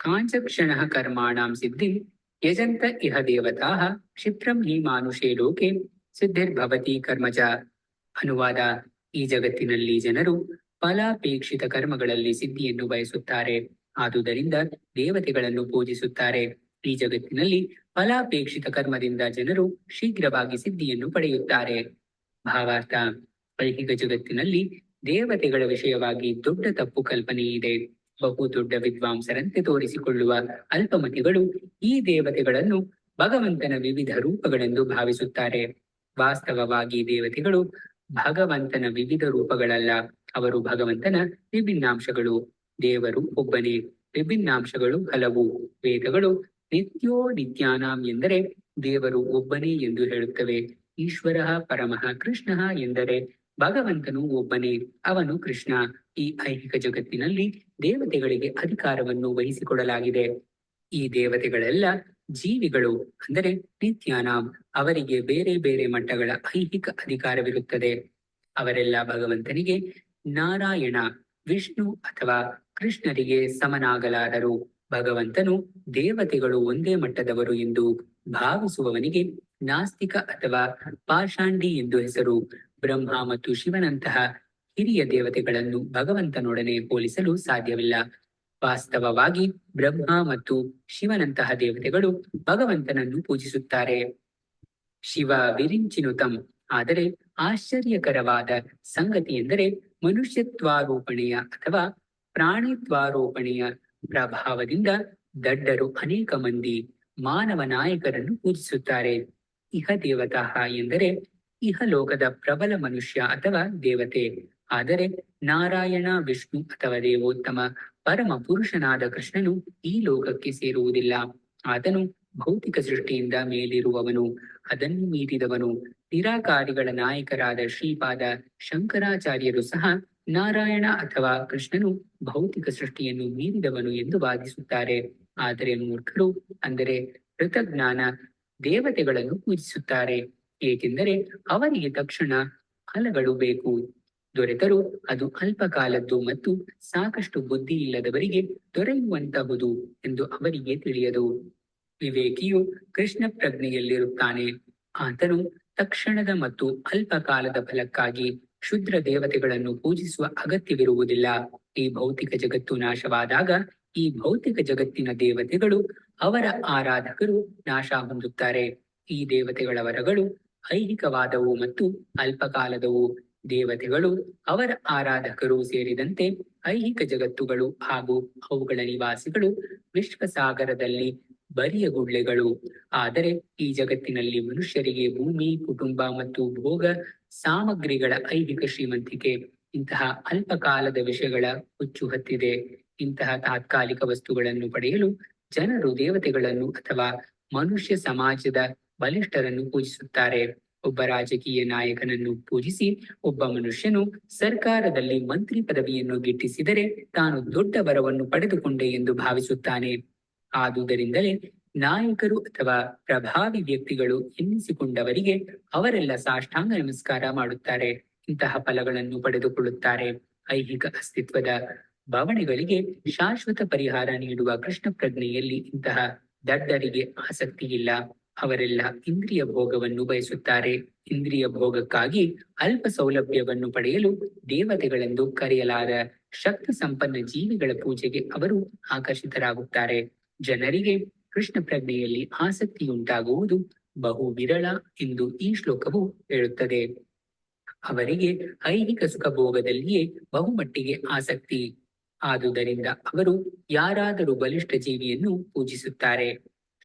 ಕಾಂಚಕ್ಷಣಃ ಕರ್ಮಾಣಾಂ ಸಿದ್ಧಿ ಯಜಂತ ಇಹ ದೇವತಾಃ ಕ್ಷಿಪ್ರಂ ಹಿ ಮಾನುಷೇ ಲೋಕೆ ಸಿದ್ಧಿರ್ಭವತಿ ಕರ್ಮಜ ಅನುವಾದ ಈ ಜಗತ್ತಿನಲ್ಲಿ ಜನರು ಫಲಾಪೇಕ್ಷಿತ ಕರ್ಮಗಳಲ್ಲಿ ಸಿದ್ಧಿಯನ್ನು ಬಯಸುತ್ತಾರೆ, ಆದುದರಿಂದ ದೇವತೆಗಳನ್ನು ಪೂಜಿಸುತ್ತಾರೆ। ಈ ಜಗತ್ತಿನಲ್ಲಿ ಫಲಾಪೇಕ್ಷಿತ ಕರ್ಮದಿಂದ ಜನರು ಶೀಘ್ರವಾಗಿ ಸಿದ್ಧಿಯನ್ನು ಪಡೆಯುತ್ತಾರೆ। ಭಾವಾರ್ಥ, ಐಹಿಕ ಜಗತ್ತಿನಲ್ಲಿ ದೇವತೆಗಳ ವಿಷಯವಾಗಿ ದೊಡ್ಡ ತಪ್ಪು ಕಲ್ಪನೆ ಇದೆ ಬಹು ದೊಡ್ಡ ವಿದ್ವಾಂಸರಂತೆ ತೋರಿಸಿಕೊಳ್ಳುವ ಅಲ್ಪಮತಿಗಳು ಈ ದೇವತೆಗಳನ್ನು ಭಗವಂತನ ವಿವಿಧ ರೂಪಗಳೆಂದು ಭಾವಿಸುತ್ತಾರೆ. ವಾಸ್ತವವಾಗಿ ದೇವತೆಗಳು ಭಗವಂತನ ವಿವಿಧ ರೂಪಗಳಲ್ಲ, ಅವರು ಭಗವಂತನ ವಿಭಿನ್ನಾಂಶಗಳು, ದೇವರು ಒಬ್ಬನೇ, ವಿಭಿನ್ನಾಂಶಗಳು ಹಲವು, ವೇದಗಳು ನಿತ್ಯೋ ನಿತ್ಯಾನಾಂ ಎಂದರೆ ದೇವರು ಒಬ್ಬನೇ ಎಂದು ಹೇಳುತ್ತವೆ, ಈಶ್ವರ ಪರಮಃ ಕೃಷ್ಣ ಎಂದರೆ ಭಗವಂತನು ಒಬ್ಬನೇ, ಅವನು ಕೃಷ್ಣ. ಈ ಐಹಿಕ ಜಗತ್ತಿನಲ್ಲಿ ದೇವತೆಗಳಿಗೆ ಅಧಿಕಾರವನ್ನು ವಹಿಸಿಕೊಡಲಾಗಿದೆ. ಈ ದೇವತೆಗಳೆಲ್ಲ ಜೀವಿಗಳು, ಅಂದರೆ ನಿತ್ಯಾನಾಂ. ಅವರಿಗೆ ಬೇರೆ ಬೇರೆ ಮಟ್ಟಗಳ ಐಹಿಕ ಅಧಿಕಾರವಿರುತ್ತದೆ. ಅವರೆಲ್ಲ ಭಗವಂತನಿಗೆ ನಾರಾಯಣ, ವಿಷ್ಣು ಅಥವಾ ಕೃಷ್ಣರಿಗೆ ಸಮನಾಗಲಾರರು. ಭಗವಂತನು ದೇವತೆಗಳು ಒಂದೇ ಮಟ್ಟದವರು ಎಂದು ಭಾವಿಸುವವನಿಗೆ ನಾಸ್ತಿಕ ಅಥವಾ ಪಾಷಾಂಡಿ ಎಂದು ಹೆಸರು. ಬ್ರಹ್ಮ ಮತ್ತು ಶಿವನಂತಹ ಹಿರಿಯ ದೇವತೆಗಳನ್ನು ಭಗವಂತನೊಡನೆ ಹೋಲಿಸಲು ಸಾಧ್ಯವಿಲ್ಲ. ವಾಸ್ತವವಾಗಿ ಬ್ರಹ್ಮ ಮತ್ತು ಶಿವನಂತಹ ದೇವತೆಗಳು ಭಗವಂತನನ್ನು ಪೂಜಿಸುತ್ತಾರೆ. ಶಿವ ವಿರಿಂಚಿನುತಂ. ಆದರೆ ಆಶ್ಚರ್ಯಕರವಾದ ಸಂಗತಿ ಎಂದರೆ ಮನುಷ್ಯತ್ವಾರೋಪಣೆಯ ಅಥವಾ ಪ್ರಾಣಿತ್ವಾರೋಪಣೆಯ ಪ್ರಭಾವದಿಂದ ದಡ್ಡರು ಅನೇಕ ಮಂದಿ ಮಾನವ ನಾಯಕರನ್ನು ಪೂಜಿಸುತ್ತಾರೆ. ಇಹ ದೇವತಃ ಎಂದರೆ ಇಹಲೋಕದ ಪ್ರಬಲ ಮನುಷ್ಯ ಅಥವಾ ದೇವತೆ. ಆದರೆ ನಾರಾಯಣ, ವಿಷ್ಣು ಅಥವಾ ದೇವೋತ್ತಮ, ಪರಮ ಪುರುಷನಾದ ಕೃಷ್ಣನು ಈ ಲೋಕಕ್ಕೆ ಸೇರುವುದಿಲ್ಲ. ಆತನು ಭೌತಿಕ ಸೃಷ್ಟಿಯಿಂದ ಮೇಲಿರುವವನು, ಅದನ್ನು ಮೀರಿದವನು. ನಿರಾಕಾರಿಗಳ ನಾಯಕರಾದ ಶ್ರೀಪಾದ ಶಂಕರಾಚಾರ್ಯರು ಸಹ ನಾರಾಯಣ ಅಥವಾ ಕೃಷ್ಣನು ಭೌತಿಕ ಸೃಷ್ಟಿಯನ್ನು ಮೀರಿದವನು ಎಂದು ವಾದಿಸುತ್ತಾರೆ. ಆದರೆ ಮೂರ್ಖರು, ಅಂದರೆ ಕೃತಜ್ಞಾನ ದೇವತೆಗಳನ್ನು ಪೂಜಿಸುತ್ತಾರೆ. ಏಕೆಂದರೆ ಅವರಿಗೆ ತಕ್ಷಣ ಫಲಗಳು ಬೇಕು. ದೊರೆತರೂ ಅದು ಅಲ್ಪಕಾಲದ್ದು ಮತ್ತು ಸಾಕಷ್ಟು ಬುದ್ಧಿ ಇಲ್ಲದವರಿಗೆ ದೊರೆಯುವಂತಹುದು ಎಂದು ಅವರಿಗೆ ತಿಳಿಯದು. ವಿವೇಕಿಯು ಕೃಷ್ಣ ಪ್ರಜ್ಞೆಯಲ್ಲಿರುತ್ತಾನೆ. ಆತನು ತಕ್ಷಣದ ಮತ್ತು ಅಲ್ಪಕಾಲದ ಫಲಕ್ಕಾಗಿ ಕ್ಷುದ್ರ ದೇವತೆಗಳನ್ನು ಪೂಜಿಸುವ ಅಗತ್ಯವಿರುವುದಿಲ್ಲ. ಈ ಭೌತಿಕ ಜಗತ್ತು ನಾಶವಾದಾಗ ಈ ಭೌತಿಕ ಜಗತ್ತಿನ ದೇವತೆಗಳು ಅವರ ಆರಾಧಕರು ನಾಶ ಹೊಂದುತ್ತಾರೆ. ಈ ದೇವತೆಗಳ ವರಗಳು ಐಹಿಕವಾದವು ಮತ್ತು ಅಲ್ಪಕಾಲದವು ದೇವತೆಗಳು, ಅವರ ಆರಾಧಕರು ಸೇರಿದಂತೆ ಐಹಿಕ ಜಗತ್ತುಗಳು ಹಾಗೂ ಅವುಗಳ ನಿವಾಸಿಗಳು ವಿಶ್ವಸಾಗರದಲ್ಲಿ ಬರಿಯ ಗುಳ್ಳೆಗಳು. ಆದರೆ ಈ ಜಗತ್ತಿನಲ್ಲಿ ಮನುಷ್ಯರಿಗೆ ಭೂಮಿ, ಕುಟುಂಬ ಮತ್ತು ಭೋಗ ಸಾಮಗ್ರಿಗಳ ಐಹಿಕ ಶ್ರೀಮಂತಿಕೆ ಇಂತಹ ಅಲ್ಪಕಾಲದ ವಿಷಯಗಳ ಹುಚ್ಚು ಹತ್ತಿದೆ. ಇಂತಹ ತಾತ್ಕಾಲಿಕ ವಸ್ತುಗಳನ್ನು ಪಡೆಯಲು ಜನರು ದೇವತೆಗಳನ್ನು ಅಥವಾ ಮನುಷ್ಯ ಸಮಾಜದ ಬಲಿಷ್ಠರನ್ನು ಪೂಜಿಸುತ್ತಾರೆ. ಒಬ್ಬ ರಾಜಕೀಯ ನಾಯಕನನ್ನು ಪೂಜಿಸಿ ಒಬ್ಬ ಮನುಷ್ಯನು ಸರ್ಕಾರದಲ್ಲಿ ಮಂತ್ರಿ ಪದವಿಯನ್ನು ಗಿಟ್ಟಿಸಿದರೆ ತಾನು ದೊಡ್ಡ ವರವನ್ನು ಪಡೆದುಕೊಂಡೆ ಎಂದು ಭಾವಿಸುತ್ತಾನೆ. ಆದುದರಿಂದಲೇ ನಾಯಕರು ಅಥವಾ ಪ್ರಭಾವಿ ವ್ಯಕ್ತಿಗಳು ಎನ್ನಿಸಿಕೊಂಡವರಿಗೆ ಅವರೆಲ್ಲ ಸಾಷ್ಟಾಂಗ ನಮಸ್ಕಾರ ಮಾಡುತ್ತಾರೆ. ಇಂತಹ ಫಲಗಳನ್ನು ಪಡೆದುಕೊಳ್ಳುತ್ತಾರೆ. ಐಹಿಕ ಅಸ್ತಿತ್ವದ ಭಾವನೆಗಳಿಗೆ ಶಾಶ್ವತ ಪರಿಹಾರ ನೀಡುವ ಕೃಷ್ಣ ಪ್ರಜ್ಞೆಯಲ್ಲಿ ಇಂತಹ ದಡ್ಡರಿಗೆ ಆಸಕ್ತಿ ಇಲ್ಲ ಅವರೆಲ್ಲ ಇಂದ್ರಿಯ ಭೋಗವನ್ನು ಬಯಸುತ್ತಾರೆ. ಇಂದ್ರಿಯ ಭೋಗಕ್ಕಾಗಿ ಅಲ್ಪ ಸೌಲಭ್ಯವನ್ನು ಪಡೆಯಲು ದೇವತೆಗಳೆಂದು ಕರೆಯಲಾದ ಶಕ್ತಿ ಸಂಪನ್ನ ಜೀವಿಗಳ ಪೂಜೆಗೆ ಅವರು ಆಕರ್ಷಿತರಾಗುತ್ತಾರೆ. ಜನರಿಗೆ ಕೃಷ್ಣ ಪ್ರಜ್ಞೆಯಲ್ಲಿ ಆಸಕ್ತಿಯುಂಟಾಗುವುದು ಬಹು ವಿರಳ ಎಂದು ಈ ಶ್ಲೋಕವು ಹೇಳುತ್ತದೆ. ಅವರಿಗೆ ಐಹಿಕ ಸುಖ ಭೋಗದಲ್ಲಿಯೇ ಬಹುಮಟ್ಟಿಗೆ ಆಸಕ್ತಿ. ಆದುದರಿಂದ ಅವರು ಯಾರಾದರೂ ಬಲಿಷ್ಠ ಜೀವಿಯನ್ನು ಪೂಜಿಸುತ್ತಾರೆ.